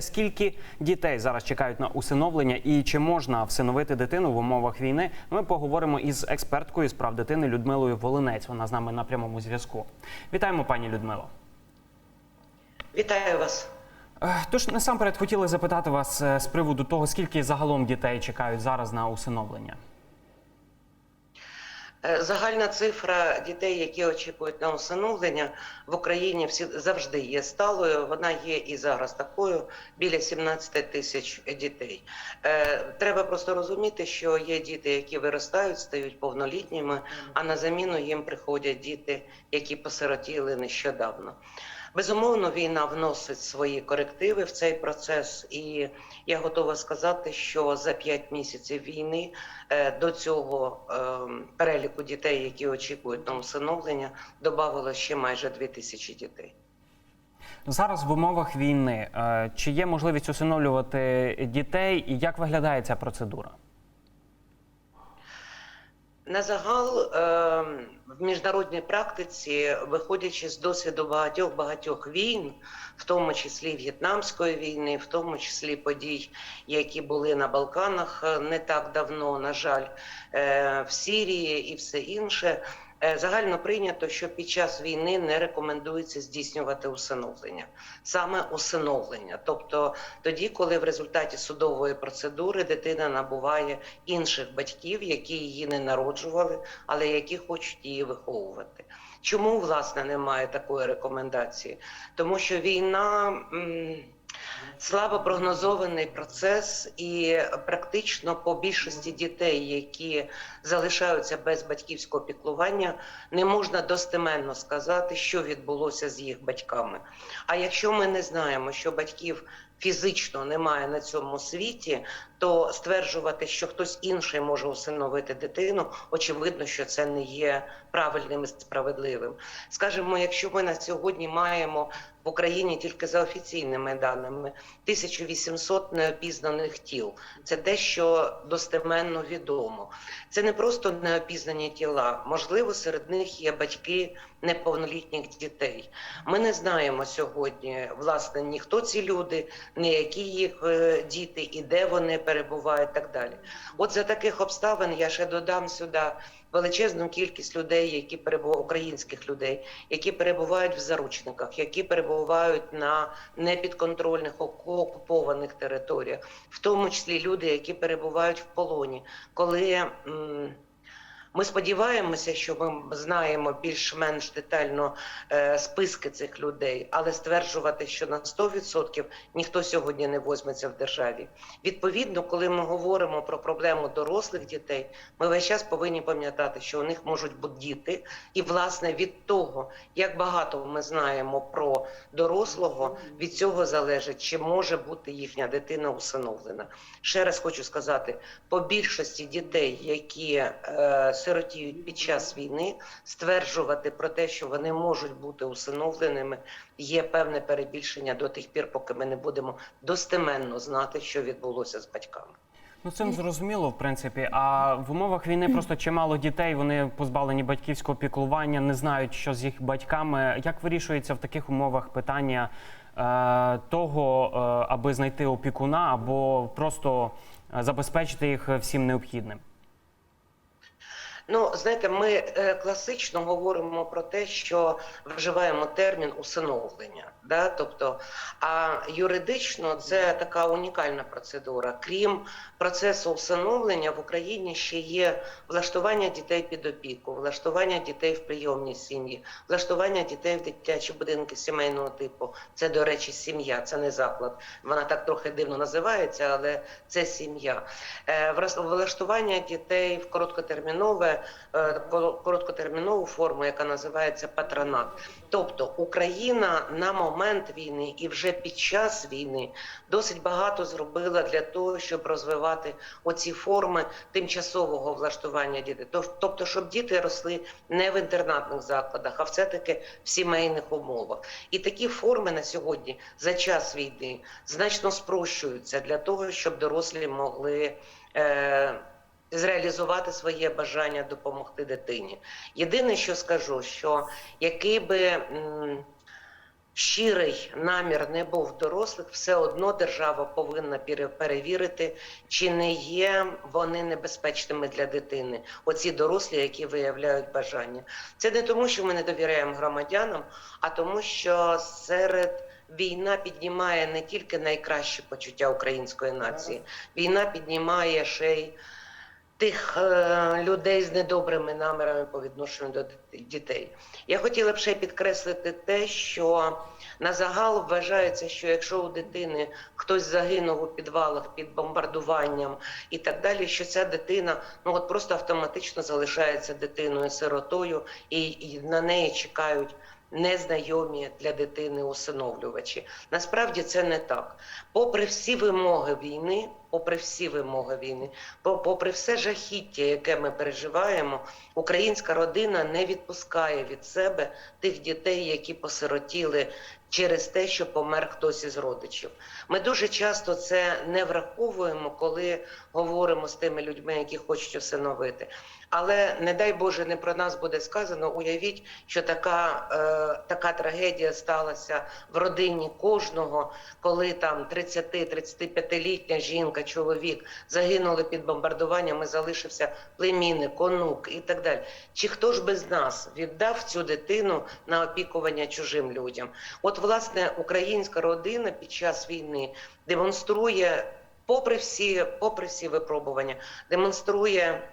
Скільки дітей зараз чекають на усиновлення і чи можна всиновити дитину в умовах війни? Ми поговоримо із експерткою з прав дитини Людмилою Волинець. Вона з нами на прямому зв'язку. Вітаємо, пані Людмило. Вітаю вас. Е, Тож насамперед хотіли запитати вас е, з приводу того, скільки загалом дітей чекають зараз на усиновлення. Е, Загальна цифра дітей, які очікують на усиновлення в Україні, всі завжди є сталою. Вона є і зараз такою біля 17 тисяч дітей. Е, Треба просто розуміти, що є діти, які виростають, стають повнолітніми, а на заміну їм приходять діти, які посиротіли нещодавно. Безумовно, війна вносить свої корективи в цей процес, і я готова сказати, що за 5 місяців війни е, до цього е, переліку дітей, які очікують на усиновлення, додавалося ще майже 2 тисячі дітей. Зараз в умовах війни е, чи є можливість усиновлювати дітей, і як виглядає ця процедура? На загал е, в міжнародній практиці, виходячи з досвіду багатьох багатьох війн, в тому числі В'єтнамської війни, в тому числі подій, які були на Балканах е, не так давно, на жаль, е, в Сирії і все інше. Е, Загально прийнято, що під час війни не рекомендується здійснювати усиновлення, саме усиновлення, тобто тоді, коли в результаті судової процедури дитина набуває інших батьків, які її не народжували, але які хочуть її виховувати. Чому власне немає такої рекомендації? Тому що війна. м, Слабо прогнозований процес, і практично по більшості дітей, які залишаються без батьківського піклування, не можна достеменно сказати, що відбулося з їх батьками. А якщо ми не знаємо, що батьків фізично немає на цьому світі, то стверджувати, що хтось інший може усиновити дитину, очевидно, що це не є правильним і справедливим. Скажімо, якщо ми на сьогодні маємо в Україні тільки за офіційними даними 1800 неопізнаних тіл. Це те, що достеменно відомо. Це не просто неопізнані тіла. Можливо, серед них є батьки неповнолітніх дітей. Ми не знаємо сьогодні, власне, ні хто ці люди, ні які їх е, діти і де вони перебувають, і так далі. От за таких обставин я ще додам сюди величезну кількість людей, які перебувають українських людей, які перебувають в заручниках, які перебувають на непідконтрольних окупованих територіях, в тому числі люди, які перебувають в полоні, коли. м, ми сподіваємося, що ми знаємо більш-менш детально е, списки цих людей, але стверджувати, що на 100% ніхто сьогодні не возьметься в державі. Відповідно, коли ми говоримо про проблему дорослих дітей, ми весь час повинні пам'ятати, що у них можуть бути діти, і власне від того, як багато ми знаємо про дорослого, від цього залежить, чи може бути їхня дитина усиновлена. Ще раз хочу сказати: по більшості дітей, які е, сиротіють під час війни, стверджувати про те, що вони можуть бути усиновленими, є певне перебільшення до тих пір, поки ми не будемо достеменно знати, що відбулося з батьками. Ну, цим зрозуміло, в принципі. А в умовах війни просто чимало дітей, вони позбавлені батьківського піклування, не знають, що з їх батьками. Як вирішується в таких умовах питання е, того, е, аби знайти опікуна або просто е, забезпечити їх всім необхідним? Ну, знаєте, ми е, класично говоримо про те, що вживаємо термін усиновлення. Да? Тобто, а юридично це така унікальна процедура. Крім процесу усиновлення, в Україні ще є влаштування дітей під опіку, влаштування дітей в прийомній сім'ї, влаштування дітей в дитячі будинки сімейного типу. Це, до речі, сім'я, це не заклад. Вона так трохи дивно називається, але це сім'я. Е, Влаштування дітей в короткотермінове, е, короткотермінову форму, яка називається патронат. Тобто Україна на момент війни і вже під час війни досить багато зробила для того, щоб розвивати оці форми тимчасового влаштування дітей. Тобто, щоб діти росли не в інтернатних закладах, а все-таки в сімейних умовах. І такі форми на сьогодні за час війни значно спрощуються для того, щоб дорослі могли. Е- Зреалізувати своє бажання допомогти дитині. Єдине, що скажу, що який би щирий намір не був дорослих, все одно держава повинна пере- перевірити, чи не є вони небезпечними для дитини. Оці дорослі, які виявляють бажання. Це не тому, що ми не довіряємо громадянам, а тому, що серед війна піднімає не тільки найкращі почуття української нації, війна піднімає ще й тих е, людей з недобрими намірами по відношенню до дітей. Я хотіла б ще підкреслити те, що на загал вважається, що якщо у дитини хтось загинув у підвалах під бомбардуванням і так далі, що ця дитина ну от просто автоматично залишається дитиною сиротою, і, і на неї чекають. Незнайомі для дитини усиновлювачі. Насправді це не так. Попри всі вимоги війни, попри всі вимоги війни, по- попри все жахіття, яке ми переживаємо, українська родина не відпускає від себе тих дітей, які посиротіли через те, що помер хтось із родичів. Ми дуже часто це не враховуємо, коли говоримо з тими людьми, які хочуть усиновити. Але не дай Боже, не про нас буде сказано. Уявіть, що така, е, така трагедія сталася в родині кожного, коли там 30-35-літня жінка, чоловік загинули під бомбардуванням, і залишився племінник, онук і так далі. Чи хто ж без нас віддав цю дитину на опікування чужим людям? От, власне, українська родина під час війни демонструє, попри всі, попри всі випробування, демонструє.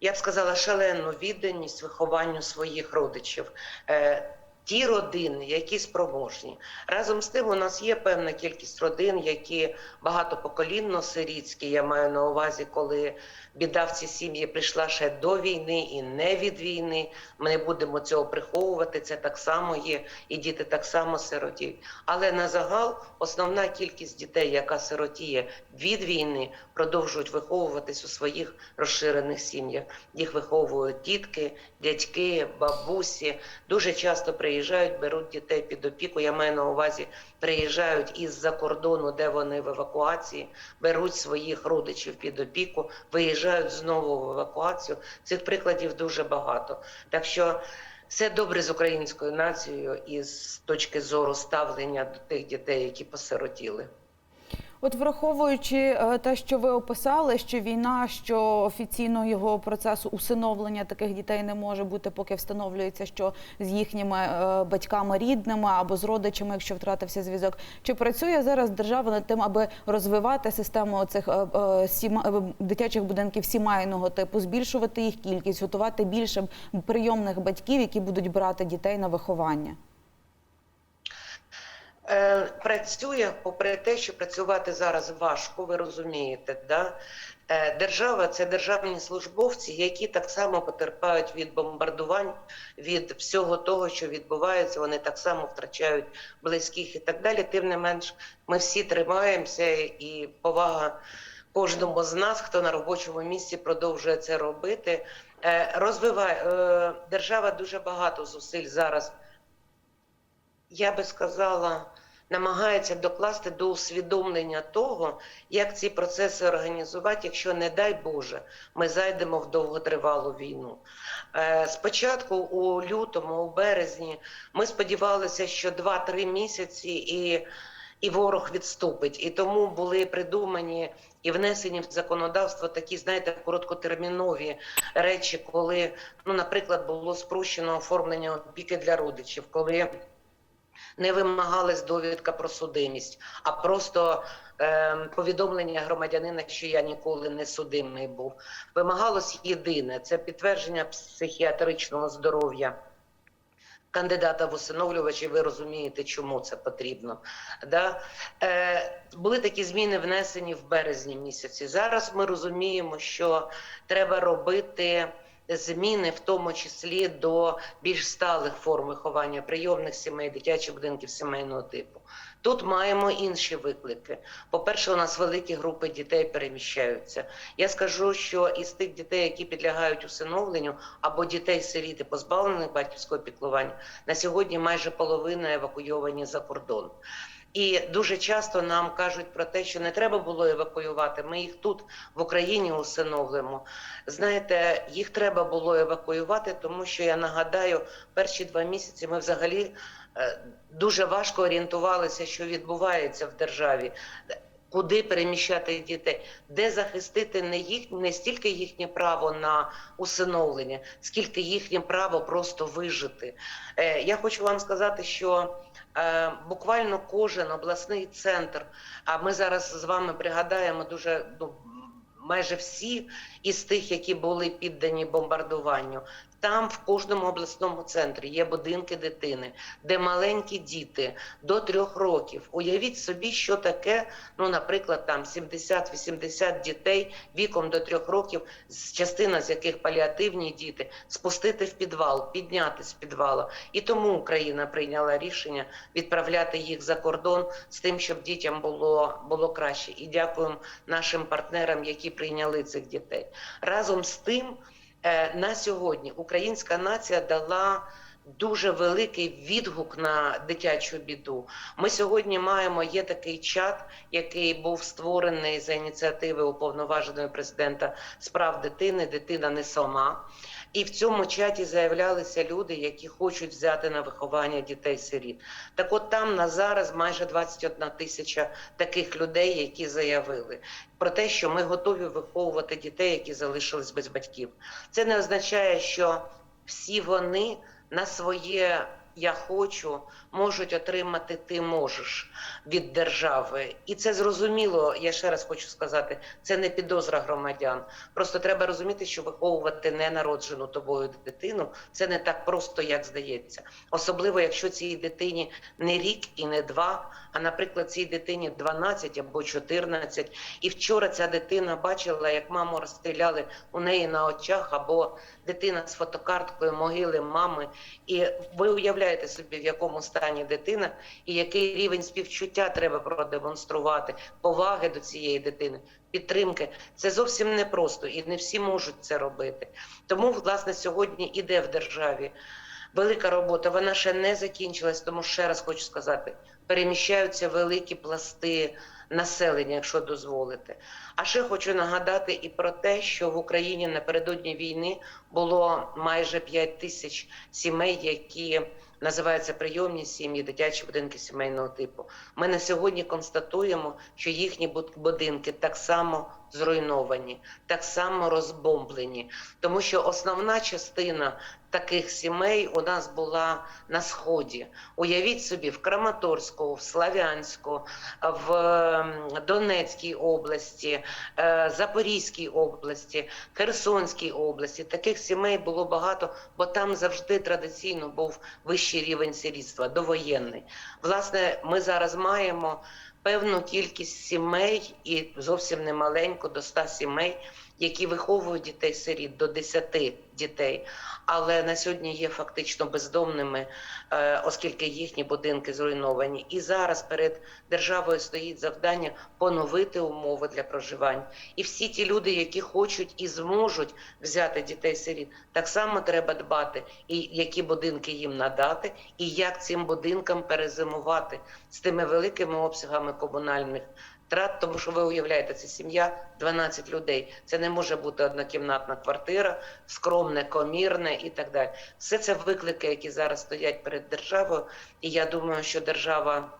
Я б сказала, шалену відданість вихованню своїх родичів. Е, ті родини, які спроможні. Разом з тим, у нас є певна кількість родин, які багатопоколінно сирітські. Я маю на увазі, коли біда в ці сім'ї прийшла ще до війни і не від війни. Ми не будемо цього приховувати. Це так само є, і діти так само сиротіють. Але на загал основна кількість дітей, яка сиротіє від війни, продовжують виховуватись у своїх розширених сім'ях. Їх виховують тітки, дядьки, бабусі. Дуже часто приїжджають, беруть дітей під опіку. Я маю на увазі, приїжджають із-за кордону, де вони в евакуації, беруть своїх родичів під опіку, виїжджають знову в евакуацію. Цих прикладів дуже багато. Так що все добре з українською нацією і з точки зору ставлення до тих дітей, які посиротіли. От враховуючи е, те, що ви описали, що війна, що офіційно його процесу усиновлення таких дітей не може бути, поки встановлюється, що з їхніми е, батьками рідними або з родичами, якщо втратився зв'язок. Чи працює зараз держава над тим, аби розвивати систему цих дитячих будинків сімейного типу, збільшувати їх кількість, готувати більше прийомних батьків, які будуть брати дітей на виховання? Е, працює, попри те, що працювати зараз важко, ви розумієте, да? Е, держава це державні службовці, які так само потерпають від бомбардувань, від всього того, що відбувається. Вони так само втрачають близьких і так далі. Тим не менш, ми всі тримаємося і повага кожному з нас, хто на робочому місці продовжує це робити. Е, розвиває держава дуже багато зусиль зараз я би сказала, намагається докласти до усвідомлення того, як ці процеси організувати, якщо, не дай Боже, ми зайдемо в довготривалу війну. Е, Спочатку, у лютому, у березні, ми сподівалися, що 2-3 місяці і. І ворог відступить, і тому були придумані і внесені в законодавство такі, знаєте, короткотермінові речі, коли, ну, наприклад, було спрощено оформлення опіки для родичів, коли не вимагалась довідка про судимість, а просто е, повідомлення громадянина, що я ніколи не судимий був. Вимагалось єдине це підтвердження психіатричного здоров'я. Кандидата в усиновлювачі, ви розумієте, чому це потрібно. Да? Е, були такі зміни внесені в березні місяці. Зараз ми розуміємо, що треба робити зміни, в тому числі до більш сталих форм виховання прийомних сімей, дитячих будинків сімейного типу. Тут маємо інші виклики. По-перше, у нас великі групи дітей переміщаються. Я скажу, що із тих дітей, які підлягають усиновленню, або дітей сиріти позбавлених батьківського піклування, на сьогодні майже половина евакуйовані за кордон. І дуже часто нам кажуть про те, що не треба було евакуювати. Ми їх тут в Україні усиновлюємо. Знаєте, їх треба було евакуювати, тому що я нагадаю, перші два місяці ми взагалі е, дуже важко орієнтувалися, що відбувається в державі. Куди переміщати дітей, де захистити не їх не стільки їхнє право на усиновлення, скільки їхнє право просто вижити. Е, я хочу вам сказати, що е, буквально кожен обласний центр, а ми зараз з вами пригадаємо дуже ну, майже всі із тих, які були піддані бомбардуванню. Там в кожному обласному центрі є будинки дитини, де маленькі діти до трьох років. Уявіть собі, що таке, ну, наприклад, там 70-80 дітей віком до трьох років, частина з яких паліативні діти, спустити в підвал, підняти з підвала. І тому Україна прийняла рішення відправляти їх за кордон з тим, щоб дітям було, було краще. І дякуємо нашим партнерам, які прийняли цих дітей. Разом з тим, на сьогодні українська нація дала. Дуже великий відгук на дитячу біду. Ми сьогодні маємо є такий чат, який був створений за ініціативи уповноваженої президента справ дитини. Дитина не сама. І в цьому чаті заявлялися люди, які хочуть взяти на виховання дітей-сиріт. Так от там на зараз майже 21 тисяча таких людей, які заявили про те, що ми готові виховувати дітей, які залишились без батьків. Це не означає, що всі вони на своє я хочу можуть отримати ти можеш від держави. І це зрозуміло, я ще раз хочу сказати, це не підозра громадян. Просто треба розуміти, що виховувати ненароджену тобою дитину це не так просто, як здається. Особливо, якщо цій дитині не рік і не два, а, наприклад, цій дитині 12 або 14. І вчора ця дитина бачила, як маму розстріляли у неї на очах, або дитина з фотокарткою могили мами. І ви уявляєте собі, в якому стані дитина і який рівень співчуття треба продемонструвати, поваги до цієї дитини, підтримки. Це зовсім непросто, і не всі можуть це робити. Тому, власне, сьогодні іде в державі велика робота. Вона ще не закінчилась, тому ще раз хочу сказати: переміщаються великі пласти населення, якщо дозволите. А ще хочу нагадати і про те, що в Україні напередодні війни було майже 5 тисяч сімей, які називаються прийомні сім'ї, дитячі будинки сімейного типу. Ми на сьогодні констатуємо, що їхні буд- будинки так само зруйновані, так само розбомблені, тому що основна частина таких сімей у нас була на сході. Уявіть собі, в Краматорську, в Славянську, в Донецькій області, е, Запорізькій області, Херсонській області. Таких сімей було багато, бо там завжди традиційно був вищий рівень сирітства, довоєнний. Власне, ми зараз маємо певну кількість сімей і зовсім немаленьку, до 100 сімей, які виховують дітей-сиріт до 10 дітей, але на сьогодні є фактично бездомними, е, оскільки їхні будинки зруйновані. І зараз перед державою стоїть завдання поновити умови для проживання. І всі ті люди, які хочуть і зможуть взяти дітей-сиріт, так само треба дбати, і які будинки їм надати, і як цим будинкам перезимувати з тими великими обсягами комунальних. Трат, тому що ви уявляєте, це сім'я 12 людей. Це не може бути однокімнатна квартира, скромне, комірне і так далі. Все це виклики, які зараз стоять перед державою, і я думаю, що держава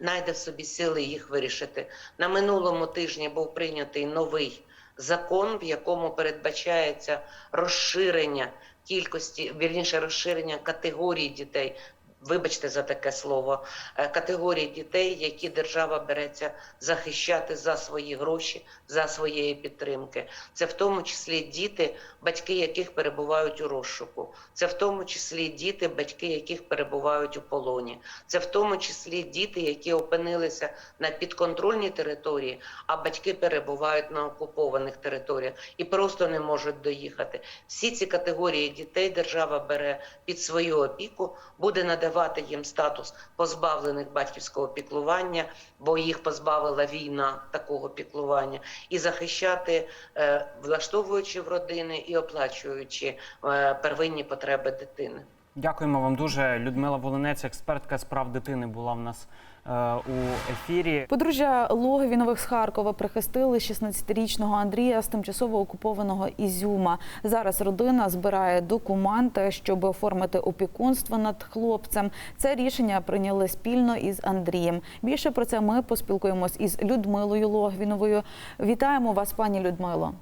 знайде в собі сили їх вирішити. На минулому тижні був прийнятий новий закон, в якому передбачається розширення кількості, вірніше розширення категорій дітей. Вибачте за таке слово, е, категорії дітей, які держава береться захищати за свої гроші, за своєї підтримки. Це в тому числі діти, батьки яких перебувають у розшуку. Це в тому числі діти, батьки яких перебувають у полоні. Це в тому числі діти, які опинилися на підконтрольній території, а батьки перебувають на окупованих територіях і просто не можуть доїхати. Всі ці категорії дітей держава бере під свою опіку, буде надавати їм статус позбавлених батьківського піклування, бо їх позбавила війна такого піклування, і захищати, е, влаштовуючи в родини і оплачуючи е, первинні потреби дитини. Дякуємо вам дуже. Людмила Волинець, експертка з прав дитини, була в нас у ефірі. Подружжя Логвінових з Харкова прихистили 16-річного Андрія з тимчасово окупованого Ізюма. Зараз родина збирає документи, щоб оформити опікунство над хлопцем. Це рішення прийняли спільно із Андрієм. Більше про це ми поспілкуємось із Людмилою Логвіновою. Вітаємо вас, пані Людмило.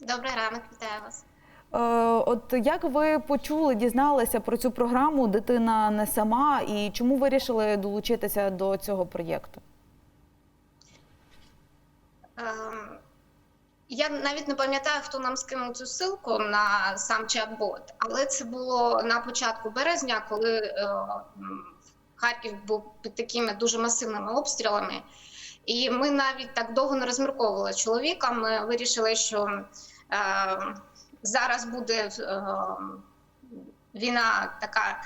Добрий ранок, вітаю вас. Е, От як ви почули, дізналися про цю програму Дитина не сама і чому вирішили долучитися до цього проєкту? Ем, Я навіть не пам'ятаю, хто нам скинув цю ссылку на сам чат-бот, але це було на початку березня, коли е, Харків був під такими дуже масивними обстрілами. І ми навіть так довго не розмірковували з чоловіком. Ми вирішили, що е, зараз буде е, війна така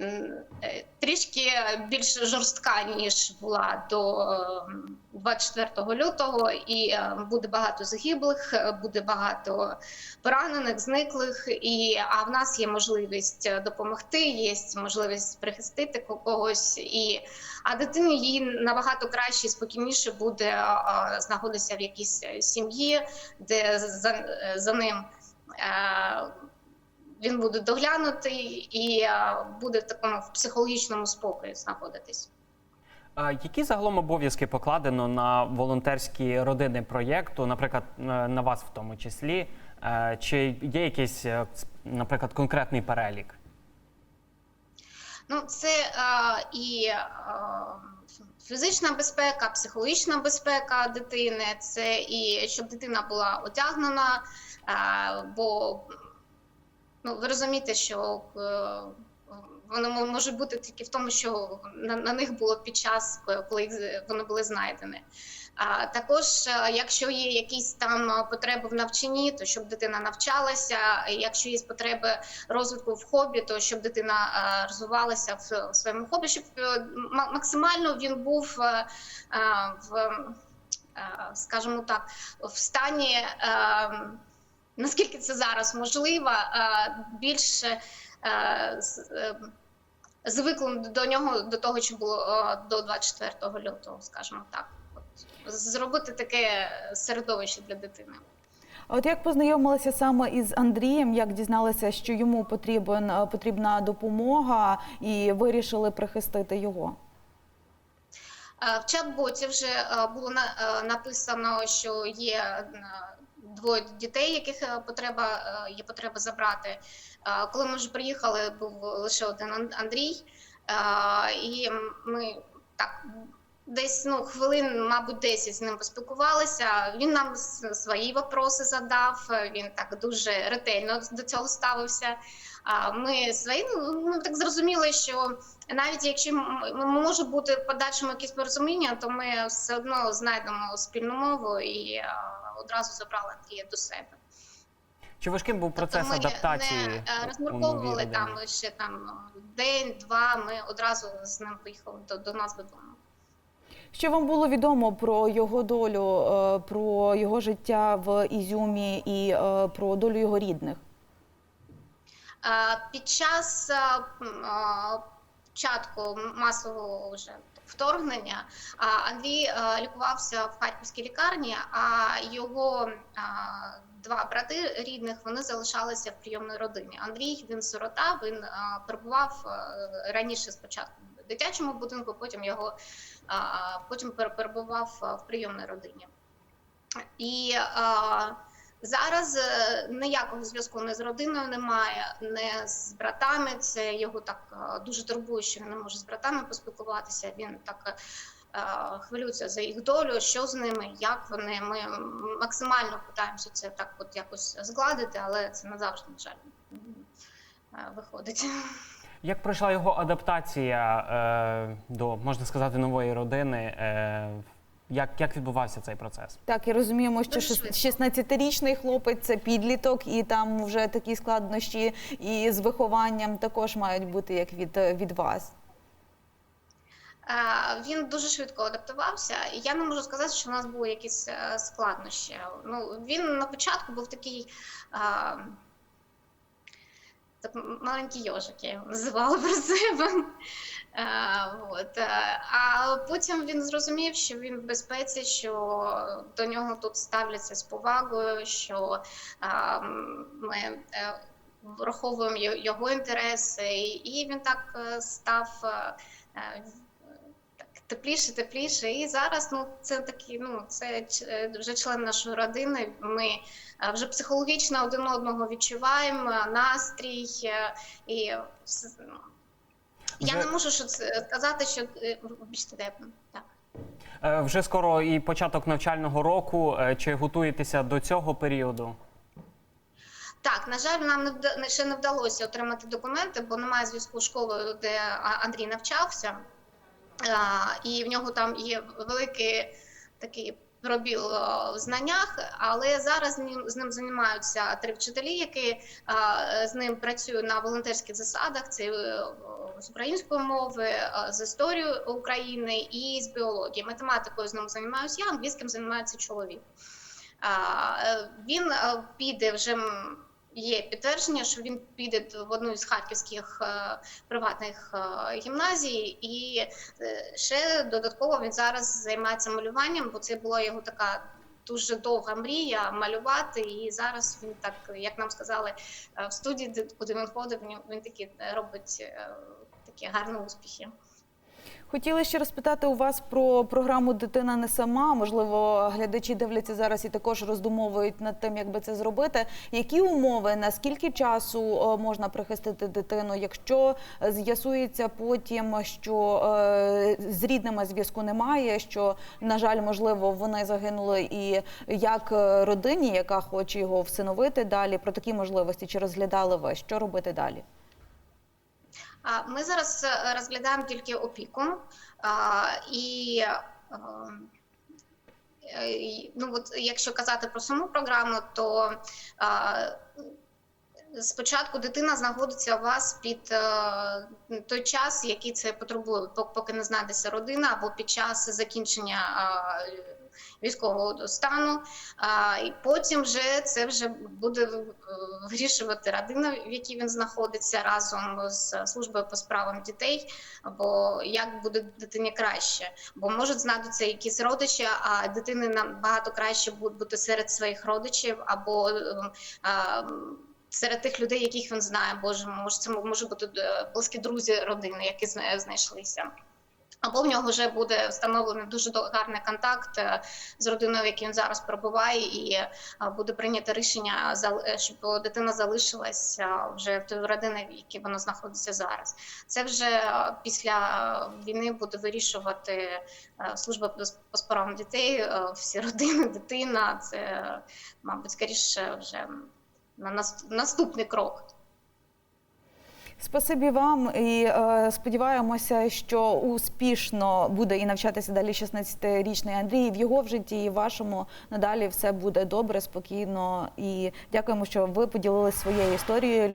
е, трішки більш жорстка, ніж була до е, 24 лютого, і е, буде багато загиблих, е, буде багато поранених, зниклих. І а в нас є можливість е, допомогти, є можливість прихистити когось. І а дитині їй набагато краще і спокійніше буде е, знаходитися в якійсь е, сім'ї, де за, е, за ним. Е, Він буде доглянутий і е, буде в такому психологічному спокої знаходитись. Які загалом обов'язки покладено на волонтерські родини проєкту, наприклад, на вас в тому числі? Е, Чи є якийсь, наприклад, конкретний перелік? Ну, це е, і е, фізична безпека, психологічна безпека дитини, це і щоб дитина була одягнена, бо ну, ви розумієте, що е, вони мо- можуть бути тільки в тому, що на, на них було під час, коли їх- вони були знайдені. А також, е, якщо є якісь там е, потреби в навчанні, то щоб дитина навчалася. Якщо є потреби розвитку в хобі, то щоб дитина е, розвивалася в, своєму хобі, щоб е, максимально він був е, е, в, е, скажімо так, в стані. Наскільки це зараз можливо, більше е, звиклим до нього до того, що було до 24 лютого, скажімо так, От, зробити таке середовище для дитини. А От як познайомилися саме із Андрієм, як дізналися, що йому потрібен е, потрібна допомога, і вирішили прихистити його? В чат-боті вже е, було написано, що є двоє дітей, яких е, потреба е, є потреба забрати. Е, Коли ми вже приїхали, був лише один Ан- Андрій, і ми так. Десь ну хвилин, мабуть, 10 з ним поспілкувалися. Він нам свої вопроси задав. Він так дуже ретельно до цього ставився. Ми свої ну, так зрозуміли, що навіть якщо може бути подальшому якісь порозуміння, то ми все одно знайдемо спільну мову і одразу забрали Андрія до себе. Чи важким був процес тобто ми адаптації? не е, розмірковували там ще там день-два. Ми одразу з ним поїхали до, до нас додому. Що вам було відомо про його долю, е, про його життя в Ізюмі і е, про долю його рідних? Е, Під час е, е, початку масового вже вторгнення Андрій е, лікувався в харківській лікарні, а його два брати рідних вони залишалися в прийомній родині. Андрій він сирота, він е, перебував е, раніше спочатку в дитячому будинку, потім його потім перебував в прийомній родині. І Зараз е, ніякого зв'язку не з родиною немає, не з братами. Це його так е, дуже турбує, що він не може з братами поспілкуватися. Він так е, хвилюється за їх долю, що з ними, як вони. Ми максимально намагаємося це так, от якось згладити, але це не завжди, на жаль, виходить. Як пройшла його адаптація е, до, можна сказати, нової родини? Е, як, як відбувався цей процес? Так, і розуміємо, що Дуже шес- швидко. 16-річний хлопець це підліток, і там вже такі складнощі і з вихованням також мають бути як від, від вас. Е, Він дуже швидко адаптувався, і я не можу сказати, що в нас були якісь е, складнощі. Ну, він на початку був такий е, так, маленький йожик, я його називала про себе. Е, От. е, А потім він зрозумів, що він в безпеці, що до нього тут ставляться з повагою, що ми е, враховуємо його інтереси, і він так став так тепліше, тепліше. І зараз ну це такі, ну це вже член нашої родини. Ми вже психологічно один одного відчуваємо, настрій і ну, я Вже- не можу що сказати, що е, вибачте, де так. Е, Вже скоро і початок навчального року. Е, Чи готуєтеся до цього періоду? Так, на жаль, нам не ще не вдалося отримати документи, бо немає зв'язку з школою, де Андрій навчався, і в нього там є великий такий пробіл в знаннях, але зараз з ним, з ним займаються три вчителі, які з ним працюють на волонтерських засадах. Це е, з української мови, з історії України і з біології. Математикою з ним займаюся я, англійським займається чоловік. Е, Він е, піде вже є підтвердження, що він піде в одну з харківських е, приватних е, гімназій, і е, ще додатково він зараз займається малюванням, бо це була його така. Дуже довга мрія малювати, і зараз він так, як нам сказали, е, в студії, куди він ходив, він- такі е, робить е, такі гарні успіхи. Хотіла ще розпитати у вас про програму Дитина не сама. Можливо, глядачі дивляться зараз і також роздумовують над тим, як би це зробити. Які умови, наскільки часу е, можна прихистити дитину, якщо е, з'ясується потім, що е, з рідними зв'язку немає, що на жаль, можливо, вони загинули, і як родині, яка хоче його всиновити далі, про такі можливості чи розглядали ви, що робити далі? Ми зараз е, розглядаємо тільки опіку. І е, е, і, ну, от, якщо казати про саму програму, то а, спочатку дитина знаходиться у вас під е, той час, який це потребує, пок- поки не знайдеться родина, або під час закінчення а, військового стану. А, і потім вже це вже буде вирішувати родина, в якій він знаходиться разом з службою по справам дітей, або як буде дитині краще. Бо можуть знайдутися якісь родичі, а дитини набагато краще буде бути серед своїх родичів, або е, а, серед тих людей, яких він знає, боже, може це може бути е, близькі друзі родини, які зна- знайшлися. Або в нього вже буде встановлений дуже гарний контакт е, з родиною, в якій він зараз перебуває, і е, буде прийнято рішення, е, щоб дитина залишилась е, вже в той родини, в якій вона знаходиться зараз. Це вже після війни буде вирішувати служба по справам дітей, всі родини, дитина. Це, мабуть, скоріше вже на нас- наступний крок. Спасибі вам і е, сподіваємося, що успішно буде і навчатися далі 16-річний Андрій. В його в житті і в вашому надалі все буде добре, спокійно. І дякуємо, що ви поділилися своєю історією.